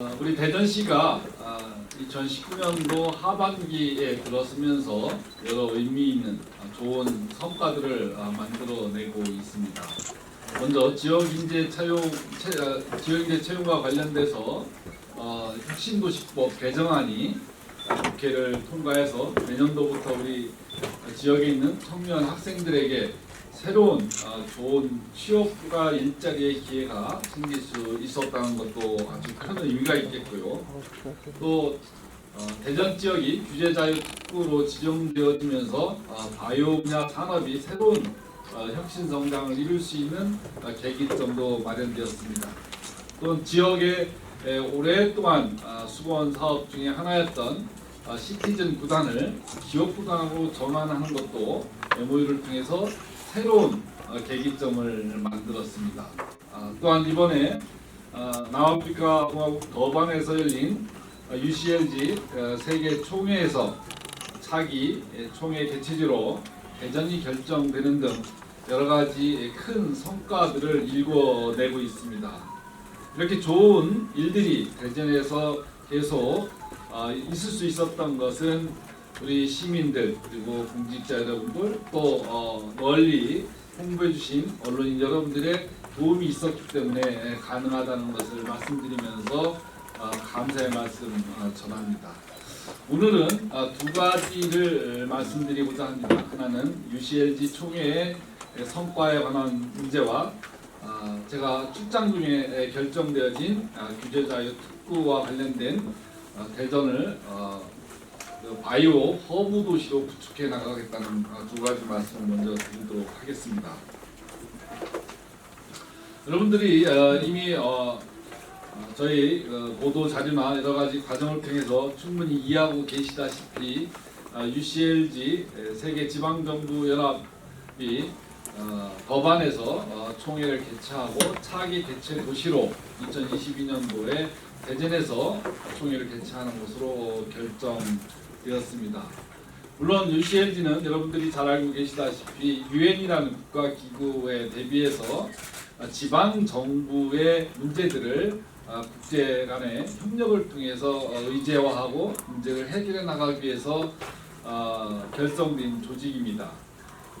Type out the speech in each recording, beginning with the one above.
어, 우리 대전시가 2019년도 하반기에 들어서면서 여러 의미 있는 아, 좋은 성과들을 아, 만들어내고 있습니다. 먼저 지역인재 채용, 채- 아, 지역인재 채용과 관련돼서 어, 혁신도시법 개정안이 국회를 통과해서 내년도부터 우리 지역에 있는 청년 학생들에게 새로운 어, 좋은 취업과 일자리의 기회가 생길 수 있었다는 것도 아주 큰 의미가 있겠고요. 또 어, 대전 지역이 규제 자유 특구로 지정되어지면서 어, 바이오 분야 산업이 새로운 어, 혁신 성장을 이룰 수 있는 어, 계기점도 마련되었습니다. 또한 지역에 에, 오랫동안 아, 수건 사업 중에 하나였던 아, 시티즌 구단을 기업 구단으로 전환하는 것도 MOU를 통해서 새로운 어, 계기점을 만들었습니다. 아, 또한 이번에 아, 남아프리카 공화국 더반에서 열린 아, UCLG 어, 세계 총회에서 차기 예, 총회 개최지로 대전이 결정되는 등 여러 가지 큰 성과들을 일궈내고 있습니다. 이렇게 좋은 일들이 대전에서 계속 어, 있을 수 있었던 것은 우리 시민들 그리고 공직자 여러분들 또 어, 널리 홍보해 주신 언론인 여러분들의 도움이 있었기 때문에 가능하다는 것을 말씀드리면서 어, 감사의 말씀 어, 전합니다. 오늘은 어, 두 가지를 말씀드리고자 합니다. 하나는 UCLG 총회의 성과에 관한 문제와 아, 제가 출장 중에 결정되어진 아, 규제자유 특구와 관련된 아, 대전을 어, 그 바이오 허브 도시로 구축해 나가겠다는 아, 두 가지 말씀을 먼저 드리도록 하겠습니다. 여러분들이 어, 이미 어, 어, 저희 어, 보도 자료나 여러 가지 과정을 통해서 충분히 이해하고 계시다시피 아, UCLG 에, 세계 지방정부 연합이 어, 법안에서 어, 총회를 개최하고 차기 개최 도시로 2022년도에 대전에서 총회를 개최하는 것으로 결정되었습니다. 물론 UCLG는 여러분들이 잘 알고 계시다시피 유엔이라는 국가 기구에 대비해서 어, 지방 정부의 문제들을 어, 국제 간의 협력을 통해서 어, 의제화하고 문제를 해결해 나가기 위해서 어, 결성된 조직입니다.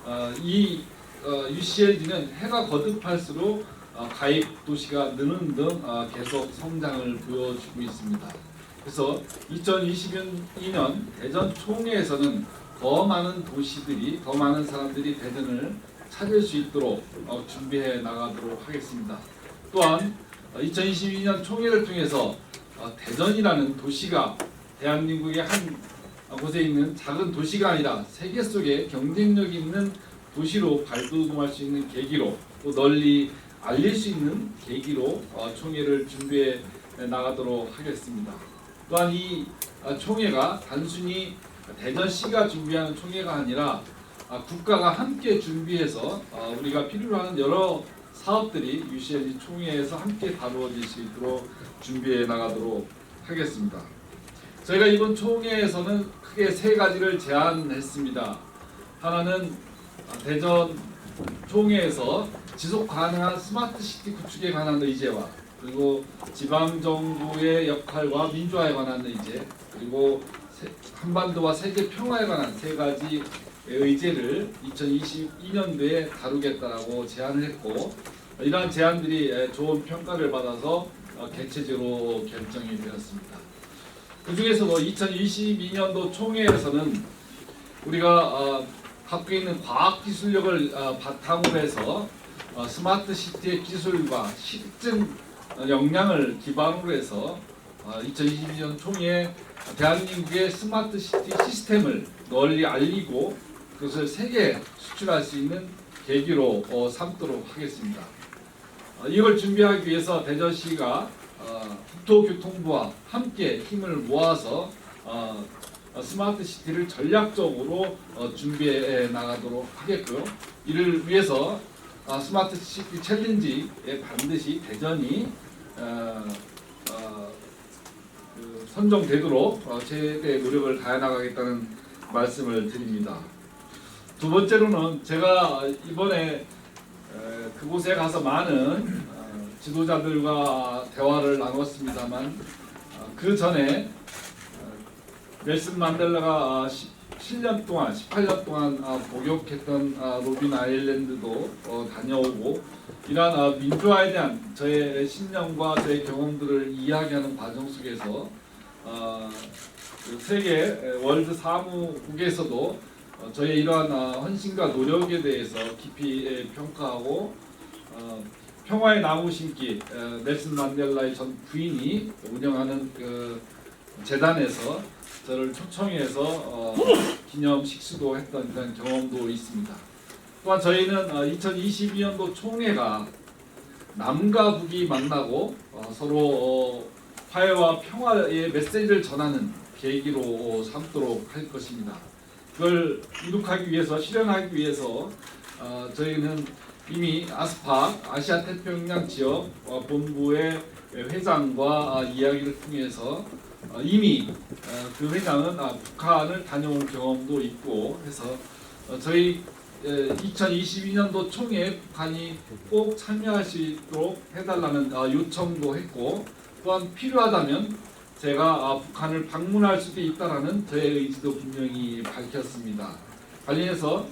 어, 이 어, UCLG는 해가 거듭할수록 어, 가입 도시가 느는 등 어, 계속 성장을 보여주고 있습니다. 그래서 2022년 대전 총회에서는 더 많은 도시들이 더 많은 사람들이 대전을 찾을 수 있도록 어, 준비해 나가도록 하겠습니다. 또한 어, 2022년 총회를 통해서 어, 대전이라는 도시가 대한민국의 한 곳에 있는 작은 도시가 아니라 세계 속에 경쟁력 있는 도시로 발돋움할 수 있는 계기로 또 널리 알릴 수 있는 계기로 어, 총회를 준비해 나가도록 하겠습니다. 또한 이 어, 총회가 단순히 대전시가 준비하는 총회가 아니라 아, 국가가 함께 준비해서 어, 우리가 필요로 하는 여러 사업들이 UCLG 총회에서 함께 다루어질 수 있도록 준비해 나가도록 하겠습니다. 저희가 이번 총회에서는 크게 세 가지를 제안했습니다. 하나는 아, 대전 총회에서 지속 가능한 스마트 시티 구축에 관한 의제와 그리고 지방 정부의 역할과 민주화에 관한 의제 그리고 세- 한반도와 세계 평화에 관한 세 가지 의제를 2022년도에 다루겠다라고 제안을 했고 이러한 제안들이 에, 좋은 평가를 받아서 어, 개최지로 결정이 되었습니다. 그 중에서도 2022년도 총회에서는 우리가 어, 갖고 있는 과학 기술력을 어, 바탕으로 해서 어, 스마트 시티의 기술과 실증 어, 역량을 기반으로 해서 어, 2022년 총회에 대한민국의 스마트 시티 시스템을 널리 알리고 그것을 세계에 수출할 수 있는 계기로 어, 삼도록 하겠습니다. 어, 이걸 준비하기 위해서 대전시가 어, 국토교통부와 함께 힘을 모아서 어, 어, 스마트 시티를 전략적으로 어, 준비해 나가도록 하겠고요. 이를 위해서 어, 스마트 시티 챌린지에 반드시 대전이 어, 어, 그 선정되도록 어, 최대의 노력을 다해 나가겠다는 말씀을 드립니다. 두 번째로는 제가 이번에 에, 그곳에 가서 많은 어, 지도자들과 대화를 나눴습니다만 어, 그 전에 어, 넬슨 만델라가 10, 17년 동안, 18년 동안 아, 복역했던 아, 로빈 아일랜드도 어, 다녀오고 이러한 아, 민주화에 대한 저의 신념과 저의 경험들을 이야기하는 과정 속에서 어, 세계 월드 사무국에서도 어, 저의 이러한 아, 헌신과 노력에 대해서 깊이 예, 평가하고 어, 평화의 나무 심기 어, 넬슨 란델라의 전 부인이 운영하는 그 재단에서 저를 초청해서 어, 기념 식수도 했던 그런 경험도 있습니다. 또한 저희는 어, 2022년도 총회가 남과 북이 만나고 어, 서로 어, 화해와 평화의 메시지를 전하는 계기로 어, 삼도록 할 것입니다. 그걸 이룩하기 위해서 실현하기 위해서 어, 저희는 이미 아스파 아시아 태평양 지역 어, 본부의 회장과 아, 이야기를 통해서 어, 이미 어, 그 회장은 아, 북한을 다녀온 경험도 있고 해서 어, 저희 2022년도 총회 북한이 꼭 참여할 수 있도록 해달라는 어, 요청도 했고 또한 필요하다면 제가 아, 북한을 방문할 수도 있다라는 저의 의지도 분명히 밝혔습니다. 관련해서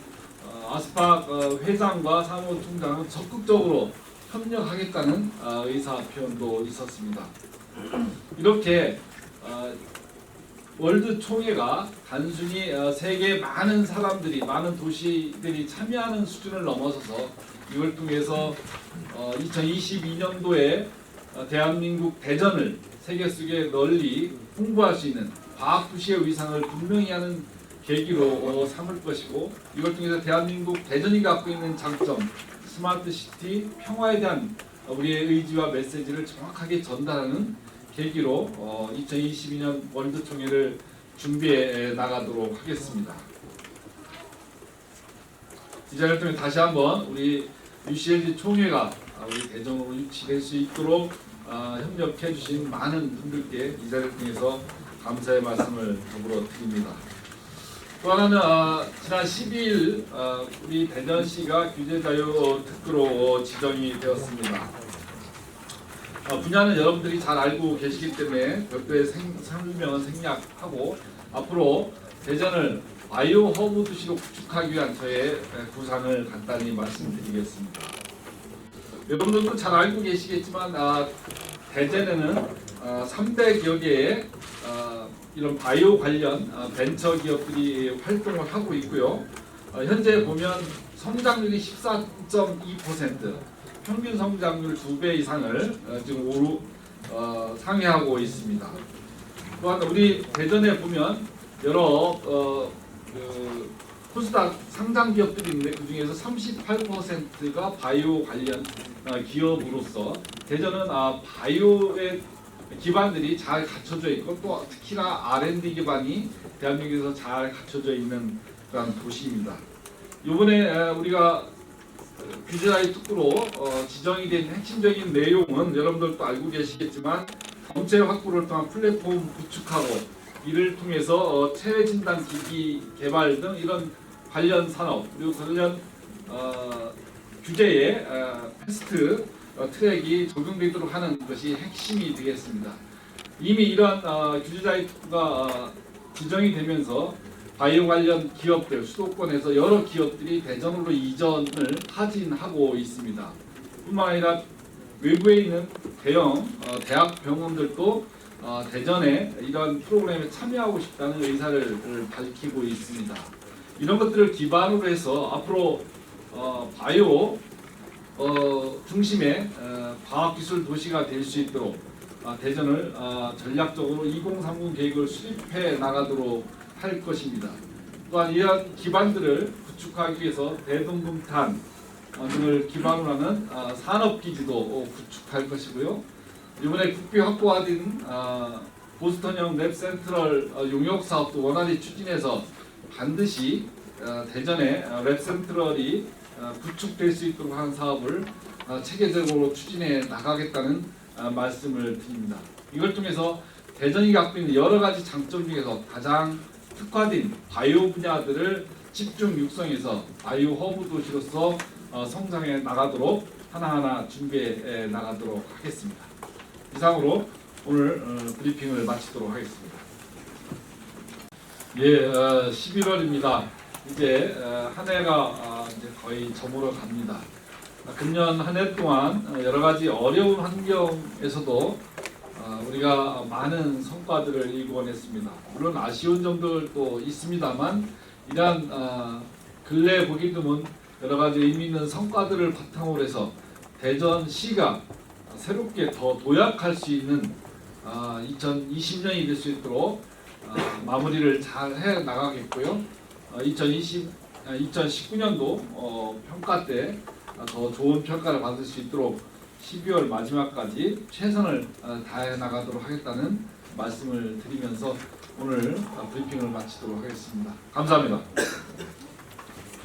어, 아스파 어, 회장과 사무총장은 적극적으로 협력하겠다는 어, 의사 표현도 있었습니다. 이렇게 어, 월드 총회가 단순히 어, 세계 많은 사람들이 많은 도시들이 참여하는 수준을 넘어서서 이걸 통해서 어, 2022년도에 어, 대한민국 대전을 세계 속에 널리 홍보할 수 있는 과학 도시의 위상을 분명히 하는 계기로 어, 삼을 것이고 이걸 통해서 대한민국 대전이 갖고 있는 장점 스마트 시티 평화에 대한 우리의 의지와 메시지를 정확하게 전달하는 계기로 어, 2022년 월드 총회를 준비해 나가도록 하겠습니다. 이 자리를 통해 다시 한번 우리 UCLG 총회가 아, 우리 대전으로 유치될 수 있도록 아, 협력해 주신 많은 분들께 이 자리를 통해서 감사의 말씀을 더불어 드립니다. 또 하나는 아, 지난 12일 아, 우리 대전시가 규제자유 특구로 지정이 되었습니다. 어, 분야는 여러분들이 잘 알고 계시기 때문에 별도의 생, 설명은 생략하고 앞으로 대전을 바이오 허브 도시로 구축하기 위한 저의 에, 구상을 간단히 말씀드리겠습니다. 여러분들도 잘 알고 계시겠지만 아, 대전에는 아, 300여 개의 아, 이런 바이오 관련 아, 벤처 기업들이 활동을 하고 있고요. 어, 현재 보면 성장률이 14.2%, 평균 성장률 2배 이상을 어, 지금 오르 어, 상회하고 있습니다. 또한 우리 대전에 보면 여러 어, 그 코스닥 상장 기업들이 있는데 그 중에서 38%가 바이오 관련 어, 기업으로서 대전은 아, 바이오의 기반들이 잘 갖춰져 있고 또 특히나 R&D 기반이 대한민국에서 잘 갖춰져 있는 그런 도시입니다. 이번에 에, 우리가 규제자의 특구로 어, 지정이 된 핵심적인 내용은 여러분들도 알고 계시겠지만 검체 확보를 통한 플랫폼 구축하고 이를 통해서 어, 체외 진단 기기 개발 등 이런 관련 산업 그리고 관련 어, 규제에 어, 패스트 어, 트랙이 적용되도록 하는 것이 핵심이 되겠습니다. 이미 이러한 어, 규제자의 특구가 어, 지정이 되면서 바이오 관련 기업들 수도권에서 여러 기업들이 대전으로 이전을 타진하고 있습니다. 뿐만 아니라 외부에 있는 대형 어, 대학 병원들도 어, 대전에 이런 프로그램에 참여하고 싶다는 의사를 밝히고 있습니다. 이런 것들을 기반으로 해서 앞으로 어, 바이오 어, 중심의 어, 과학기술 도시가 될 수 있도록 아, 대전을 아, 전략적으로 2030 계획을 수립해 나가도록 할 것입니다. 또한 이러한 기반들을 구축하기 위해서 대동금탄 어, 등을 기반으로 하는 아, 산업기지도 어, 구축할 것이고요. 이번에 국비 확보화된 아, 보스턴형 랩 센트럴 어, 용역 사업도 원활히 추진해서 반드시 어, 대전에 어, 랩 센트럴이 어, 구축될 수 있도록 하는 사업을 어, 체계적으로 추진해 나가겠다는 어, 말씀을 드립니다. 이걸 통해서 대전이 갖고 있는 여러 가지 장점 중에서 가장 특화된 바이오 분야들을 집중 육성해서 바이오 허브 도시로서 어, 성장해 나가도록 하나하나 준비해 나가도록 하겠습니다. 이상으로 오늘 어, 브리핑을 마치도록 하겠습니다. 예, 어, 11월입니다. 이제 어, 한 해가 아, 이제 거의 저물어 갑니다. 아, 금년 한 해 동안 어, 여러 가지 어려운 환경에서도 아, 우리가 많은 성과들을 일궈냈습니다. 물론 아쉬운 점들도 있습니다만 이러한 아, 근래 보기 드문 여러 가지 의미 있는 성과들을 바탕으로 해서 대전시가 새롭게 더 도약할 수 있는 2020년이 될 수 있도록 아, 마무리를 잘 해 나가겠고요. 2020, 2019년도 어, 평가 때 더 좋은 평가를 받을 수 있도록 12월 마지막까지 최선을 어, 다해 나가도록 하겠다는 말씀을 드리면서 오늘 어, 브리핑을 마치도록 하겠습니다. 감사합니다.